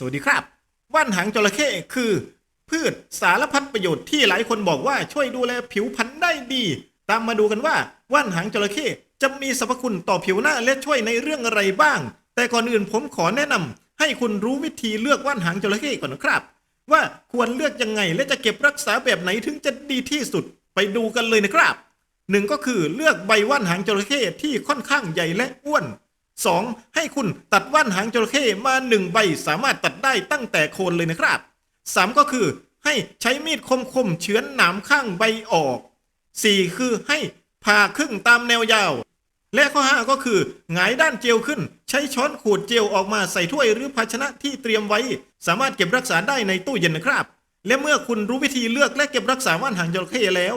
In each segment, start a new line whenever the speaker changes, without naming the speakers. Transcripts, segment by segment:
สวัสดีครับ ว่านหางจระเข้คือ พืชสารพัดประโยชน์ที่หลายคนบอกว่าช่วยดูแลผิวพรรณได้ดี ตามมาดูกันว่าว่านหางจระเข้จะมีสรรพคุณต่อผิวหน้าและช่วยในเรื่องอะไรบ้าง แต่ก่อนอื่นผมขอแนะนำให้คุณรู้วิธีเลือกว่านหางจระเข้ก่อนนะครับ ว่าควรเลือกยังไงและจะเก็บรักษาแบบไหนถึงจะดีที่สุดไปดูกันเลยนะครับหนึ่งก็คือเลือกใบว่านหางจระเข้ที่ค่อนข้างใหญ่และอ้วน 2. ให้คุณตัดว่านหางจระเข้มาหนึ่งใบสามารถตัดได้ตั้งแต่โคนเลยนะครับ 3. ก็คือให้ใช้มีดคมๆเฉือนหนามข้างใบออก 4. คือให้ผ่าครึ่งตามแนวยาว และข้อ 5 ก็คือหงายด้านเจลขึ้น ใช้ช้อนขูดเจลออกมาใส่ถ้วยหรือภาชนะที่เตรียมไว้ สามารถเก็บรักษาได้ในตู้เย็นนะครับ และเมื่อคุณรู้วิธีเลือกและเก็บรักษาว่านหางจระเข้แล้ว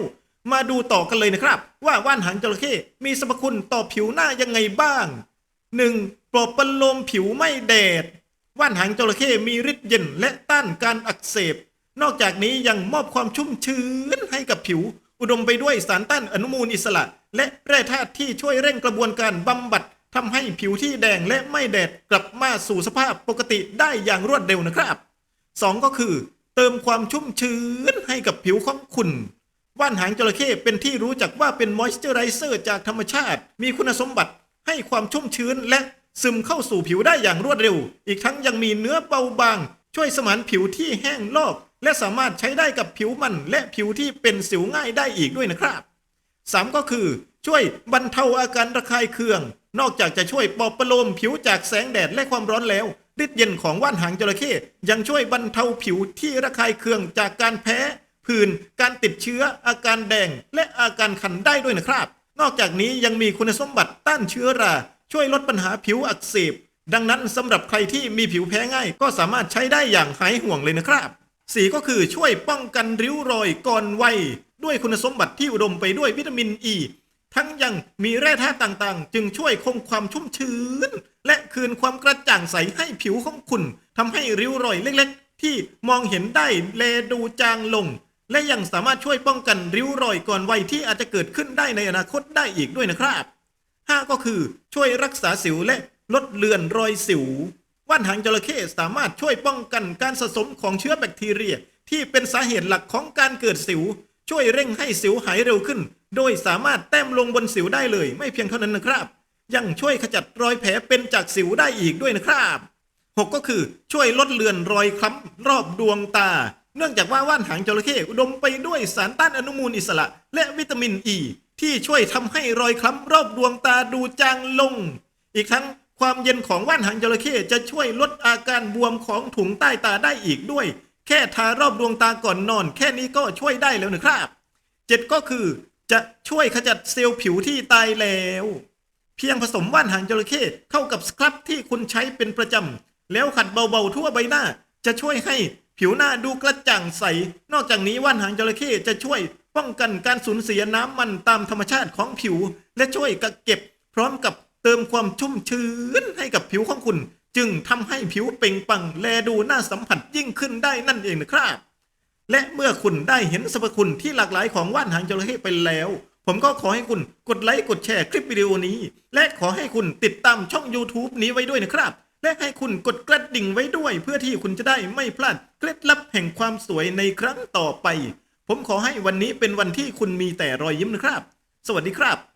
มาดูต่อกันเลยนะครับ ว่าว่านหางจระเข้มีสรรพคุณต่อผิวหน้ายังไงบ้าง 1. ปลอบประโลมผิวไม่แดด ว่านหางจระเข้มีฤทธิ์เย็นและต้านการอักเสบ นอกจากนี้ยังมอบความชุ่มชื้นให้กับผิว อุดมไปด้วยสารต้านอนุมูลอิสระ และแร่ธาตุที่ช่วยเร่งกระบวนการบำบัดทำให้ผิวที่แดงและไม่แดดกลับมาสู่สภาพปกติได้อย่างรวดเร็วนะครับ 2 ก็คือ เติมความชุ่มชื้นให้กับผิวของคุณว่านหางจระเข้เป็นที่รู้จักว่าเป็นมอยส์เจอไรเซอร์จากธรรมชาติ มีคุณสมบัติ ให้ความชุ่มชื้นและซึมเข้าสู่ผิวได้อย่างรวดเร็ว อีกทั้งยังมีเนื้อเบาบาง ช่วยสมานผิวที่แห้งลอก และสามารถใช้ได้กับผิวมัน และผิวที่เป็นสิวง่ายได้อีกด้วยนะครับ3ก็คือ ช่วยบรรเทาอาการระคายเคือง นอกจากจะช่วยปอบประโลมผิวจากแสงแดดและความร้อนแล้วฤทธิ์เย็นของว่านหางจระเข้ยังช่วยบรรเทาผิวที่ระคายเคืองจากการแพ้ ผื่นการติดเชื้อ อาการแดง และอาการคันได้ด้วยนะครับ นอกจากนี้ยังมีคุณสมบัติต้านเชื้อรา ช่วยลดปัญหาผิวอักเสบ ดังนั้นสำหรับใครที่มีผิวแพ้ง่าย ก็สามารถใช้ได้อย่างหายห่วงเลยนะครับสีก็คือช่วยป้องกันริ้วรอยก่อนวัยด้วยคุณสมบัติที่อุดมไปด้วยวิตามินอ e, ีทั้งยังมีแร่ธาตุต่างๆ จึงช่วยคงความชุ่มชื้น และคืนความกระจ่างใสให้ผิวของคุณทำให้ริ้วรอยเล็ก ๆ ที่มองเห็นได้เลดูจางลง และยังสามารถช่วยป้องกันริ้วรอยก่อนวัยที่อาจจะเกิดขึ้นได้ในอนาคตได้อีกด้วยนะครับ 5 ก็คือช่วยรักษาสิวและลดเลือนรอยสิว ว่านหางจระเข้สามารถช่วยป้องกันการสะสมของเชื้อแบคทีเรีย ที่เป็นสาเหตุหลักของการเกิดสิว ช่วยเร่งให้สิวหายเร็วขึ้น โดยสามารถแต้มลงบนสิวได้เลย ไม่เพียงเท่านั้นนะครับ ยังช่วยขจัดรอยแผลเป็นจากสิวได้อีกด้วยนะครับ 6 ก็คือช่วยลดเลือนรอยคล้ำรอบดวงตา เนื่องจากว่าว่านหางจระเข้อุดมไปด้วยสารต้านอนุมูลอิสระ และวิตามินอ e, ีที่ช่วยทำให้รอยคล้ำรอบดวงตาดูจางลง อีกทั้งความเย็นของว่านหางจระเข้จะช่วยลดอาการบวมของถุงใต้ตาได้อีกด้วย แค่ทารอบดวงตาก่อนนอน แค่นี้ก็ช่วยได้แล้วนะครับเจ็ดก็คือจะช่วยขจัดเซลล์ผิวที่ตายแล้ว เพียงผสมว่านหางจระเข้เข้ากับสครับที่คุณใช้เป็นประจำแล้วขัดเบาๆทั่วใบหน้า จะช่วยให้ ผิวหน้าดูกระจ่างใส นอกจากนี้ว่านหางจระเข้จะช่วยป้องกันการสูญเสียน้ำมันตามธรรมชาติของผิว และช่วยกักเก็บ พร้อมกับเติมความชุ่มชื้นให้กับผิวของคุณ จึงทำให้ผิวเปล่งปัง แลดูน่าสัมผัสยิ่งขึ้นได้นั่นเองนะครับ และเมื่อคุณได้เห็นสรรพคุณที่หลากหลายของว่านหางจระเข้ไปแล้ว ผมก็ขอให้คุณกดไลค์กดแชร์คลิปวิดีโอนี้ และขอให้คุณติดตามช่อง YouTube นี้ไว้ด้วยนะครับ และให้คุณกดกระดิ่งไว้ด้วย เพื่อที่คุณจะได้ไม่พลาดเคล็ดลับแห่งความสวยในครั้งต่อไป ผมขอให้วันนี้เป็นวันที่คุณมีแต่รอยยิ้มนะครับ สวัสดีครับ